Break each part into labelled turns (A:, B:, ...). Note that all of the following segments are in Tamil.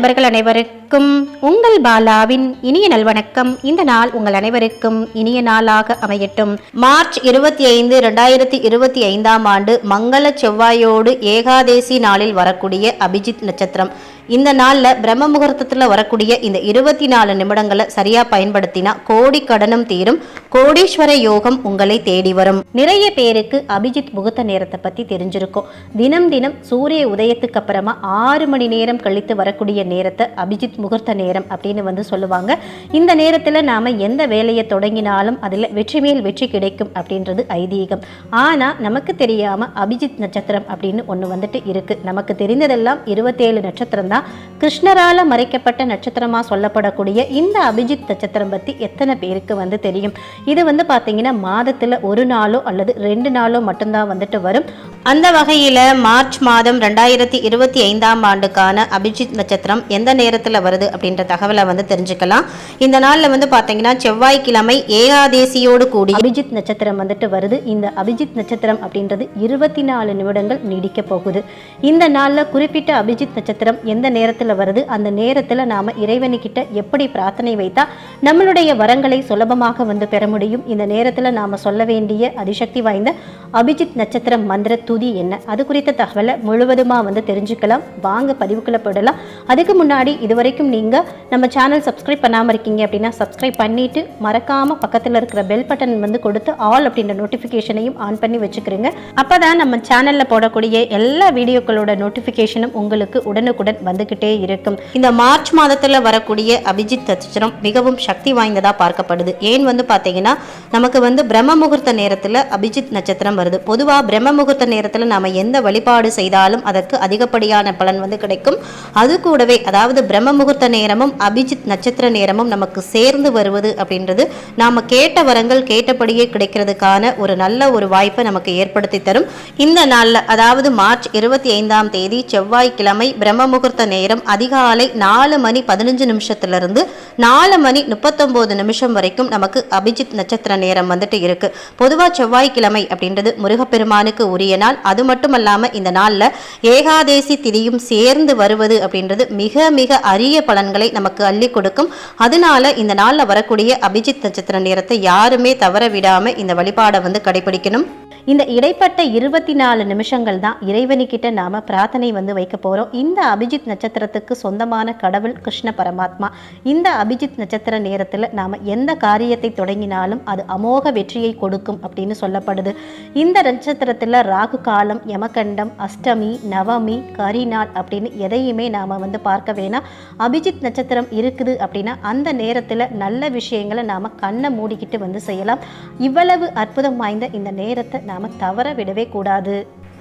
A: நண்பர்கள் அனைவரும். அனைவருக்கும் உங்கள் பாலாவின் இனிய நல்வணக்கம். இந்த நாள் உங்கள் அனைவருக்கும் இனிய நாளாக அமையட்டும். மார்ச் இருபத்தி ஐந்து ரெண்டாயிரத்தி இருபத்தி ஐந்தாம் ஆண்டு மங்கள செவ்வாயோடு ஏகாதேசி நாளில் வரக்கூடிய அபிஜித் நட்சத்திரம். இந்த நாளில் பிரம்ம முகூர்த்தத்தில் வரக்கூடிய இந்த இருபத்தி நாலு நிமிடங்களை சரியா பயன்படுத்தினா கோடி கடனும் தீரும். கோடீஸ்வர யோகம் உங்களை தேடி வரும். நிறைய பேருக்கு அபிஜித் முகூர்த்த நேரத்தை பத்தி தெரிஞ்சிருக்கும். தினம் தினம் சூரிய உதயத்துக்கு அப்புறமா ஆறு மணி நேரம் கழித்து வரக்கூடிய நேரத்தை அபிஜித் முகூர்த்த நேரம் அப்படின்னு வந்து சொல்லுவாங்க. இந்த நேரத்தில் நாம் எந்த வேலையை தொடங்கினாலும் அதில் வெற்றி மேல் வெற்றி கிடைக்கும் அப்படின்றது ஐதீகம். ஆனால் நமக்கு தெரியாமல் அபிஜித் நட்சத்திரம் அப்படின்னு ஒன்று வந்துட்டு இருக்குது நமக்கு தெரிந்ததெல்லாம் இருபத்தேழு நட்சத்திரம் தான். கிருஷ்ணரால் மறைக்கப்பட்ட நட்சத்திரமாக சொல்லப்படக்கூடிய இந்த அபிஜித் நட்சத்திரம் பற்றி எத்தனை பேருக்கு வந்து தெரியும்? இது வந்து பார்த்திங்கன்னா மாதத்தில் ஒரு நாளோ அல்லது ரெண்டு நாளோ மட்டும்தான் வந்துட்டு வரும். அந்த வகையில் மார்ச் மாதம் ரெண்டாயிரத்தி இருபத்தி ஐந்தாம் ஆண்டுக்கான அபிஜித் நட்சத்திரம் எந்த நேரத்தில் வருது அப்படின்ற தகவலை வந்து தெரிஞ்சுக்கலாம். இந்த நாளில் வந்து பார்த்தீங்கன்னா செவ்வாய்க்கிழமை ஏகாதேசியோடு கூடி அபிஜித் நட்சத்திரம் வந்துட்டு வருது. இந்த அபிஜித் நட்சத்திரம் அப்படின்றது இருபத்தி நாலு நிமிடங்கள் நீடிக்க போகுது. இந்த நாளில் குறிப்பிட்ட அபிஜித் நட்சத்திரம் எந்த நேரத்தில் வருது? அந்த நேரத்தில் நாம் இறைவனுக்கிட்ட எப்படி பிரார்த்தனை வைத்தா நம்மளுடைய வரங்களை சுலபமாக வந்து பெற முடியும்? இந்த நேரத்தில் நாம் சொல்ல வேண்டிய அதிசக்தி வாய்ந்த அபிஜித் நட்சத்திரம் மந்திர துதி என்ன? அது குறித்த தகவலை முழுவதுமாக வந்து தெரிஞ்சுக்கலாம். வாங்க பதிவுக்குள்ள போடலாம் அதுக்கு முன்னாடி இதுவரைக்கும் நீங்கள் நம்ம சேனல் சப்ஸ்கிரைப் பண்ணாமல் இருக்கீங்க அப்படின்னா சப்ஸ்கிரைப் பண்ணிவிட்டு மறக்காமல் பக்கத்தில் இருக்கிற பெல் பட்டன் வந்து கொடுத்து ஆல் அப்படின்ற நோட்டிஃபிகேஷனையும் ஆன் பண்ணி வச்சுக்கிறீங்க. அப்பதான் நம்ம சேனலில் போடக்கூடிய எல்லா வீடியோக்களோட நோட்டிஃபிகேஷனும் உங்களுக்கு உடனுக்குடன் வந்துக்கிட்டே இருக்கும். இந்த மார்ச் மாதத்தில் வரக்கூடிய அபிஜித் நட்சத்திரம் மிகவும் சக்தி வாய்ந்ததாக பார்க்கப்படுது. ஏன் வந்து பார்த்தீங்கன்னா நமக்கு வந்து பிரம்ம முகூர்த்த நேரத்தில் அபிஜித் நட்சத்திரம் வருது. பொதுவாக பிரம்ம முகூர்த்த நேரத்தில் நாம் எந்த வழிபாடு செய்தாலும் அதற்கு அதிகப்படியான பலன் வந்து கிடைக்கும். அது கூடவே அதாவது பிரம்ம முகூர்த்த நேரமும் அபிஜித் நட்சத்திர நேரமும் நமக்கு சேர்ந்து வருவது அப்படின்றது நாம் கேட்ட வரங்கள் கேட்டபடியே கிடைக்கிறதுக்கான ஒரு நல்ல ஒரு வாய்ப்பை நமக்கு ஏற்படுத்தி தரும். இந்த நாளில் அதாவது மார்ச் இருபத்தி ஐந்தாம் தேதி செவ்வாய்க்கிழமை பிரம்ம முகூர்த்த நேரம் அதிகாலை நாலு மணி பதினஞ்சு நிமிஷத்திலிருந்து நாலு மணி முப்பத்தொம்போது நிமிஷம் வரைக்கும் நமக்கு அபிஜித் நட்சத்திர நேரம் வந்துட்டு இருக்கு. பொதுவாக செவ்வாய்க்கிழமை அப்படின்றது முருகப்பெருமானுக்கு உரிய நாள் அது மட்டுமல்லாமல் இந்த நாளில் ஏகாதேசி திதியும் சேர்ந்து வருவது அப்படின்றது மிக மிக அரிய பலன்களை நமக்கு அள்ளி கொடுக்கும். அதனால இந்த நாள்ல வரக்கூடிய அபிஜித் நட்சத்திர நேரத்தை யாருமே தவற விடாமல் இந்த வழிபாடை வந்து கடைபிடிக்கணும். இந்த இடைப்பட்ட இருபத்தி நாலு நிமிஷங்கள் தான் இறைவனுக்கிட்ட நாம பிரார்த்தனை வந்து வைக்க போறோம். இந்த அபிஜித் நட்சத்திரத்துக்கு சொந்தமான கடவுள் கிருஷ்ண பரமாத்மா. இந்த அபிஜித் நட்சத்திர நேரத்தில் நாம எந்த காரியத்தை தொடங்கினாலும் அது அமோக வெற்றியை கொடுக்கும் அப்படின்னு சொல்லப்படுது. இந்த நட்சத்திரத்தில் ராகு காலம் யமகண்டம் அஷ்டமி நவமி கரிநாள் அப்படின்னு எதையுமே நாம வந்து பார்க்க வேணாம். அபிஜித் நட்சத்திரம் இருக்குது அப்படின்னா அந்த நேரத்தில் நல்ல விஷயங்களை நாம கண்ணை மூடிக்கிட்டு வந்து செய்யலாம். இவ்வளவு அற்புதம் வாய்ந்த இந்த நேரத்தை நாம தவற விடவே கூடாது.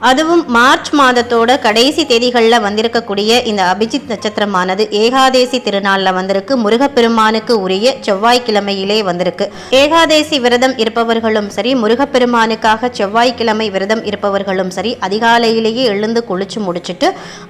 A: அதுவும் மார்ச் மாதத்தோட கடைசி தேதிகளில் வந்திருக்கக்கூடிய இந்த அபிஜித் நட்சத்திரமானது ஏகாதேசி திருநாளில் வந்திருக்கு. முருகப்பெருமானுக்கு உரிய செவ்வாய்க்கிழமையிலே வந்திருக்கு. ஏகாதேசி விரதம் இருப்பவர்களும் சரி முருகப்பெருமானுக்காக செவ்வாய்க்கிழமை விரதம் இருப்பவர்களும் சரி அதிகாலையிலேயே எழுந்து குளிச்சு முடிச்சுட்டு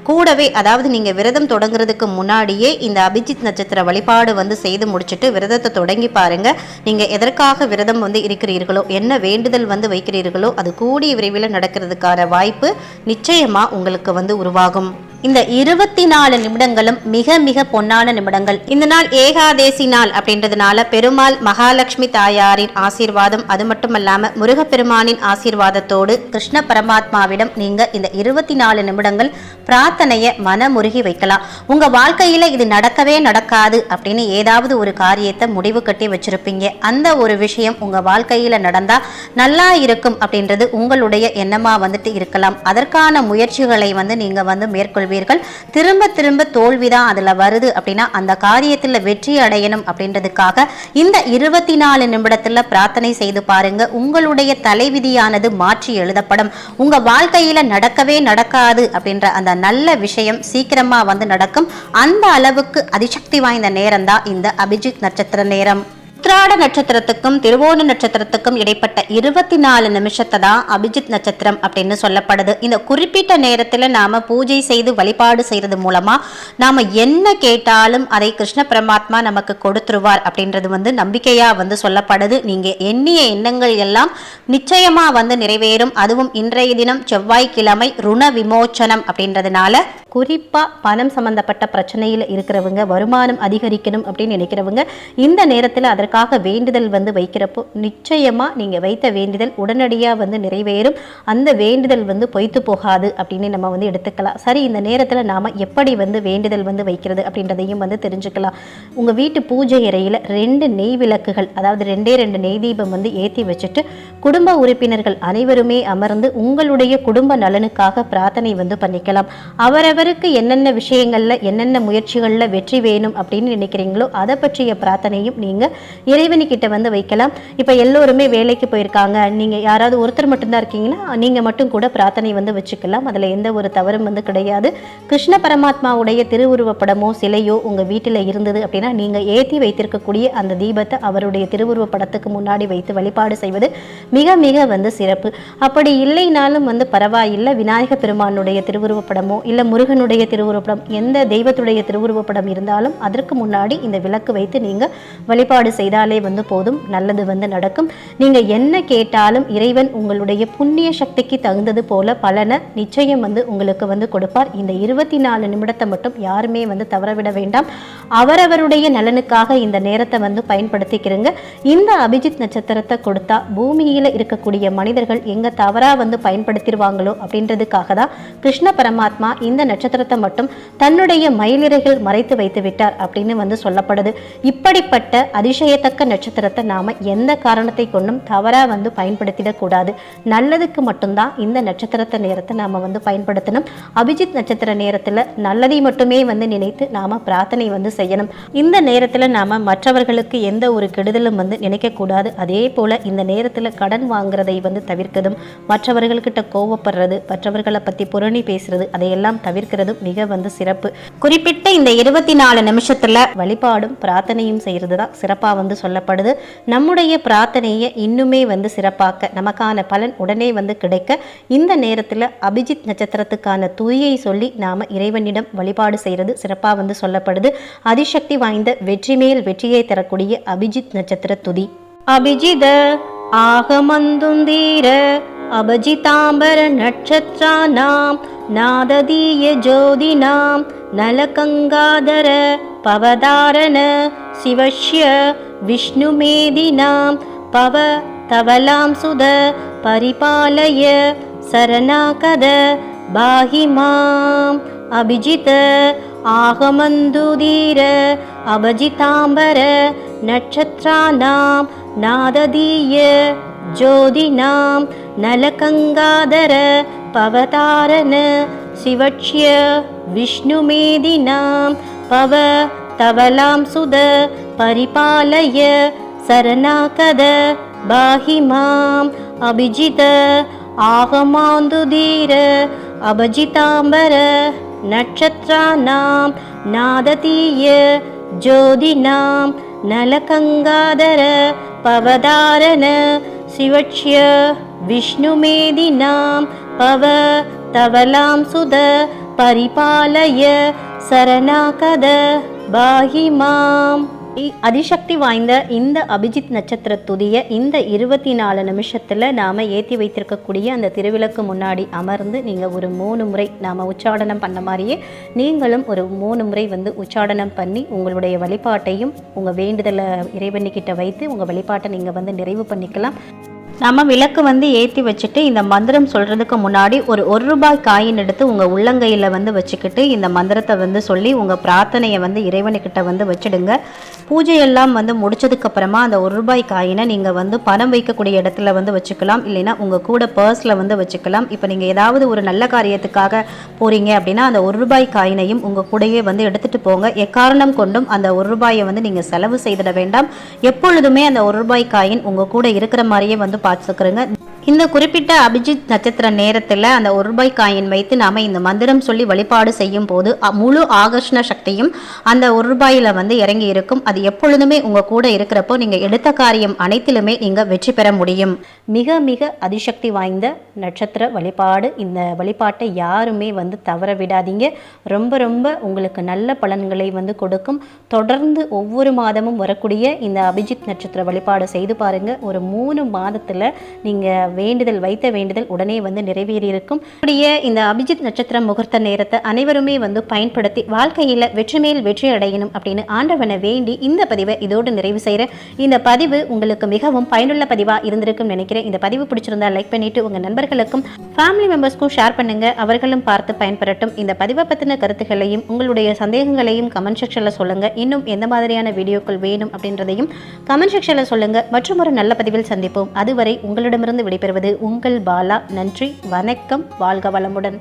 A: கூடவே அதாவது நீங்கள் விரதம் தொடங்குறதுக்கு முன்னாடியே இந்த அபிஜித் நட்சத்திர வழிபாடு வந்து செய்து முடிச்சுட்டு விரதத்தை தொடங்கி பாருங்க. நீங்கள் எதற்காக விரதம் வந்து இருக்கிறீர்களோ என்ன வேண்டுதல் வந்து வைக்கிறீர்களோ அது கூடிய விரைவில் நடக்கிறதுக்கான வாய்ப்பு நிச்சயமா உங்களுக்கு வந்து உருவாகும். இந்த இருபத்தி நாலு நிமிடங்களும் மிக மிக பொன்னான நிமிடங்கள். இந்த நாள் ஏகாதேசி நாள் அப்படின்றதுனால பெருமாள் மகாலட்சுமி தாயாரின் ஆசீர்வாதம் அது மட்டும் இல்லாம முருகப்பெருமானின் ஆசீர்வாதத்தோடு கிருஷ்ண பரமாத்மாவிடம் நீங்க இந்த இருபத்தி நாலு நிமிடங்கள் பிரார்த்தனையை மனமுருகி வைக்கலாம். உங்க வாழ்க்கையில இது நடக்கவே நடக்காது அப்படின்னு ஏதாவது ஒரு காரியத்தை முடிவு கட்டி வச்சிருப்பீங்க. அந்த ஒரு விஷயம் உங்க வாழ்க்கையில நடந்தா நல்லா இருக்கும் அப்படின்றது உங்களுடைய எண்ணமா வந்துட்டு இருக்கலாம். அதற்கான முயற்சிகளை வந்து நீங்க வந்து மேற்கொள் மேற்கொள்வீர்கள் திரும்ப திரும்ப தோல்விதான் அதுல வருது அப்படின்னா அந்த காரியத்துல வெற்றி அடையணும் அப்படின்றதுக்காக இந்த இருபத்தி நாலு நிமிடத்துல பிரார்த்தனை செய்து பாருங்க. உங்களுடைய தலைவிதியானது மாற்றி எழுதப்படும். உங்க வாழ்க்கையில நடக்கவே நடக்காது அப்படின்ற அந்த நல்ல விஷயம் சீக்கிரமா வந்து நடக்கும். அந்த அளவுக்கு அதிசக்தி வாய்ந்த நேரம் தான் இந்த அபிஜித் நட்சத்திர நேரம். உத்திராட நட்சத்திரத்துக்கும் திருவோண நட்சத்திரத்துக்கும் இடைப்பட்ட இருபத்தி நாலு நிமிஷத்தை தான் அபிஜித் நட்சத்திரம் அப்படின்னு சொல்லப்படுது. இந்த குறிப்பிட்ட நேரத்தில் நாம பூஜை செய்து வழிபாடு செய்யறது மூலமா நாம என்ன கேட்டாலும் அதை கிருஷ்ண பரமாத்மா நமக்கு கொடுத்துருவார் அப்படின்றது வந்து நம்பிக்கையா வந்து சொல்லப்படுது. நீங்க எண்ணிய எண்ணங்கள் எல்லாம் நிச்சயமா வந்து நிறைவேறும். அதுவும் இன்றைய தினம் செவ்வாய்க்கிழமை ருண விமோச்சனம் அப்படின்றதுனால குறிப்பா பணம் சம்பந்தப்பட்ட பிரச்சனையில் இருக்கிறவங்க வருமானம் அதிகரிக்கணும் அப்படின்னு நினைக்கிறவங்க இந்த நேரத்தில் அதற்காக வேண்டுதல் வந்து வைக்கிறப்போ நிச்சயமாக நீங்கள் வைத்த வேண்டுதல் உடனடியாக வந்து நிறைவேறும். அந்த வேண்டுதல் வந்து பொய்த்து போகாது அப்படின்னு நம்ம வந்து எடுத்துக்கலாம். சரி இந்த நேரத்தில் நாம் எப்படி வந்து வேண்டுதல் வந்து வைக்கிறது அப்படின்றதையும் வந்து தெரிஞ்சுக்கலாம். உங்கள் வீட்டு பூஜை அறையில் ரெண்டு நெய் விளக்குகள் அதாவது ரெண்டே ரெண்டு நெய் தீபம் வந்து ஏற்றி வச்சுட்டு குடும்ப உறுப்பினர்கள் அனைவருமே அமர்ந்து உங்களுடைய குடும்ப நலனுக்காக பிரார்த்தனை வந்து பண்ணிக்கலாம். அவரவருக்கு என்னென்ன விஷயங்களில் என்னென்ன முயற்சிகளில் வெற்றி வேணும் அப்படின்னு நினைக்கிறீங்களோ அதை பற்றிய பிரார்த்தனையும் நீங்கள் இறைவனுக்கிட்ட வந்து வைக்கலாம். இப்போ எல்லோருமே வேலைக்கு போயிருக்காங்க. நீங்கள் யாராவது ஒருத்தர் மட்டும்தான் இருக்கீங்கன்னா நீங்கள் மட்டும் கூட பிரார்த்தனை வந்து வச்சுக்கலாம். அதில் எந்த ஒரு தவறும் வந்து கிடையாது. கிருஷ்ண பரமாத்மாவுடைய திருவுருவப்படமோ சிலையோ உங்கள் வீட்டில் இருந்தது அப்படின்னா நீங்கள் ஏற்றி வைத்திருக்கக்கூடிய அந்த தீபத்தை அவருடைய திருவுருவப்படத்துக்கு முன்னாடி வைத்து வழிபாடு செய்வது மிக மிக வந்து சிறப்பு. அப்படி இல்லைனாலும் வந்து பரவாயில்லை. விநாயக பெருமானுடைய திருவுருவப்படமோ இல்லை முருகனுடைய திருவுருவப்படம் எந்த தெய்வத்துடைய திருவுருவப்படம் இருந்தாலும் அதற்கு முன்னாடி இந்த விளக்கு வைத்து நீங்கள் வழிபாடு செய்தால் செய்தாலே வந்து போதும் நல்லது வந்து நடக்கும். நீங்கள் என்ன கேட்டாலும் இறைவன் உங்களுடைய புண்ணிய சக்திக்கு தகுந்தது போல பலனை நிச்சயம் வந்து உங்களுக்கு வந்து கொடுப்பார். இந்த இருபத்தி நாலு நிமிடத்தை மட்டும் யாருமே வந்து தவறவிட வேண்டாம். அவரவருடைய நலனுக்காக இந்த நேரத்தை வந்து பயன்படுத்திக்கிறங்க. இந்த அபிஜித் நட்சத்திரத்தை கொடுத்தா பூமியில் இருக்கக்கூடிய மனிதர்கள் எங்கே தவறாக வந்து பயன்படுத்திடுவாங்களோ அப்படின்றதுக்காக தான் கிருஷ்ண பரமாத்மா இந்த நட்சத்திரத்தை மட்டும் தன்னுடைய மயிலிறைகள் மறைத்து வைத்து விட்டார் அப்படின்னு வந்து சொல்லப்படுது. இப்படிப்பட்ட அதிசயத்தை அதிசயத்தக்க நட்சத்திரத்தை நாம் எந்த காரணத்தை கொண்டும் தவறாக வந்து பயன்படுத்திடக்கூடாது. நல்லதுக்கு மட்டும்தான் இந்த நட்சத்திரத்தை நேரத்தை நாம் வந்து பயன்படுத்தணும். அபிஜித் நட்சத்திர நேரத்தில் நல்லதை மட்டுமே வந்து நினைத்து நாம் பிரார்த்தனை வந்து செய்யணும். இந்த நேரத்தில் நாம் மற்றவர்களுக்கு எந்த ஒரு கெடுதலும் வந்து நினைக்கக்கூடாது. அதே போல் இந்த நேரத்தில் கடன் வாங்குறதை வந்து தவிர்க்கதும் மற்றவர்கள்கிட்ட கோவப்படுறது மற்றவர்களை பற்றி புரணி பேசுறது அதையெல்லாம் தவிர்க்கிறதும் மிக வந்து சிறப்பு. குறிப்பிட்ட இந்த இருபத்தி நாலு நிமிஷத்தில் வழிபாடும் பிரார்த்தனையும் செய்கிறது தான் சிறப்பாக வந்து சொல்லப்படுது. நம்முடைய பிரார்த்தனையை இன்னுமே வந்து சிறப்பாக்க நமக்கான பலன் உடனே வந்து கிடைக்க இந்த நேரத்தில் அபிஜித் நட்சத்திரத்துக்கான தூயை சொல்லி நாம் இறைவனிடம் வழிபாடு செய்யறது சிறப்பாக வந்து சொல்லப்படுது. அதிசக்தி வாய்ந்த வெற்றி மேல் வெற்றியை தரக்கூடிய அபிஜித் நட்சத்திர துதி. அபிஜித ஆகமந்துந்தீர அபஜிதாம்பர நட்சத்திரானாம் நாததீய ஜோதினாம் நலகங்காதர பவதாரண சிவஷ்ய விஷ்ணுமேதினாம் பவ தவலாம் சுத பரிபாலய சரணாகத பாஹி மாம். அபிஜித ஆகமந்துதீர அபஜிதாம்பர நட்சத்திரானாம் நாததீய ஜோதினாம் நலகங்காதர பவதாரண சிவக்ஷ்ய விஷ்ணுமேதினாம் பவ தவலாம் சுத பரிபாலய சரணாகத பாஹிமாம் அபிஜித ஆகமாந்துதீர அபஜிதாம்பர நட்சத்திரானாம். நாததீய ஜோதினாம். நலகங்காதர பவதாரண சிவட்சிய விஷ்ணுமேதினாம். பவ தவலாம் சுத பரிபாலய சரணாகத பாகி மாம் இ- அதிசக்தி வாய்ந்த இந்த அபிஜித் நட்சத்திர துதிய இந்த இருபத்தி நாலு நிமிஷத்தில் நாம் ஏற்றி வைத்திருக்கக்கூடிய அந்த திருவிளக்கு முன்னாடி அமர்ந்து நீங்கள் ஒரு மூணு முறை நாம் உச்சாடனம் பண்ண மாதிரியே நீங்களும் ஒரு மூணு முறை வந்து உச்சாடனம் பண்ணி உங்களுடைய வழிபாட்டையும் உங்கள் வேண்டுதலை இறைவன்கிட்ட வைத்து உங்கள் வழிபாட்டை நீங்கள் வந்து நிறைவு பண்ணிக்கலாம். நம்ம விளக்கு வந்து ஏற்றி வச்சுட்டு இந்த மந்திரம் சொல்கிறதுக்கு முன்னாடி ஒரு ஒரு ரூபாய் காயின் எடுத்து உங்கள் உள்ளங்கையில் வந்து வச்சுக்கிட்டு இந்த மந்திரத்தை வந்து சொல்லி உங்கள் பிரார்த்தனையை வந்து இறைவனுக்கிட்ட வந்து வச்சிடுங்க. பூஜையெல்லாம் வந்து முடிச்சதுக்கப்புறமா அந்த ஒரு ரூபாய் காயினை நீங்கள் வந்து பணம் வைக்கக்கூடிய இடத்துல வந்து வச்சுக்கலாம். இல்லைன்னா உங்கள் கூட பர்ஸில் வந்து வச்சுக்கலாம். இப்போ நீங்கள் ஏதாவது ஒரு நல்ல காரியத்துக்காக போகிறீங்க அப்படின்னா அந்த ஒரு ரூபாய் காயினையும் உங்கள் கூடயே வந்து எடுத்துகிட்டு போங்க. எக்காரணம் கொண்டும் அந்த ஒரு ரூபாயை வந்து நீங்கள் செலவு செய்திட வேண்டாம். எப்பொழுதுமே அந்த ஒரு ரூபாய் காயின் உங்கள் கூட இருக்கிற மாதிரியே வந்து பார்த்துக்கிறங்க இந்த குறிப்பிட்ட அபிஜித் நட்சத்திர நேரத்தில் அந்த ஒரு ரூபாய் காயின் வைத்து நாம இந்த மந்திரம் சொல்லி வழிபாடு செய்யும் போது முழு ஆகர்ஷண சக்தியும் அந்த ஒரு ரூபாயில் வந்து இறங்கி இருக்கும். அது எப்பொழுதுமே உங்கள் கூட இருக்கிறப்போ நீங்கள் எடுத்த காரியம் அனைத்திலுமே நீங்கள் வெற்றி பெற முடியும். மிக மிக அதிசக்தி வாய்ந்த நட்சத்திர வழிபாடு. இந்த வழிபாட்டை யாருமே வந்து தவற விடாதீங்க. ரொம்ப ரொம்ப உங்களுக்கு நல்ல பலன்களை வந்து கொடுக்கும். தொடர்ந்து ஒவ்வொரு மாதமும் வரக்கூடிய இந்த அபிஜித் நட்சத்திர வழிபாடு செய்து பாருங்கள் ஒரு மூணு மாதத்தில் நீங்கள் வேண்டுதல் வைத்த வேண்டுதல் உடனே வந்து நிறைவேறி அப்படிய இந்த அபிஜித் நட்சத்திரம் முகூர்த்த நேரத்தை அனைவருமே வந்து பயன்படுத்தி வாழ்க்கையில வெற்றி மேல் வெற்றி அடையணும் அப்படின்னு ஆண்டவனை வேண்டி இந்த பதிவை இதோடு நிறைவு செய்கிறேன் இந்த பதிவு உங்களுக்கு மிகவும் பயனுள்ள பதிவா இருந்திருக்கும் நினைக்கிறேன். இந்த பதிவு பிடிச்சிருந்தா லைக் பண்ணிட்டு உங்க நண்பர்களுக்கும் ஃபேமிலி மெம்பர்ஸ்க்கும் ஷேர் பண்ணுங்க. அவர்களும் பார்த்து பயன்பெறட்டும். இந்த பதிவை பத்தின கருத்துக்களையும் உங்களுடைய சந்தேகங்களையும் கமெண்ட் செக்ஷனில் சொல்லுங்க. இன்னும் எந்த மாதிரியான வீடியோக்கள் வேணும் அப்படின்றதையும் கமெண்ட் செக்ஷனில் சொல்லுங்க. மற்றும் ஒரு நல்ல பதிவில் சந்திப்போம். அதுவரை உங்களிடமிருந்து விடைபெறுவது உங்கள் பாலா. நன்றி வணக்கம் வாழ்க வளமுடன்.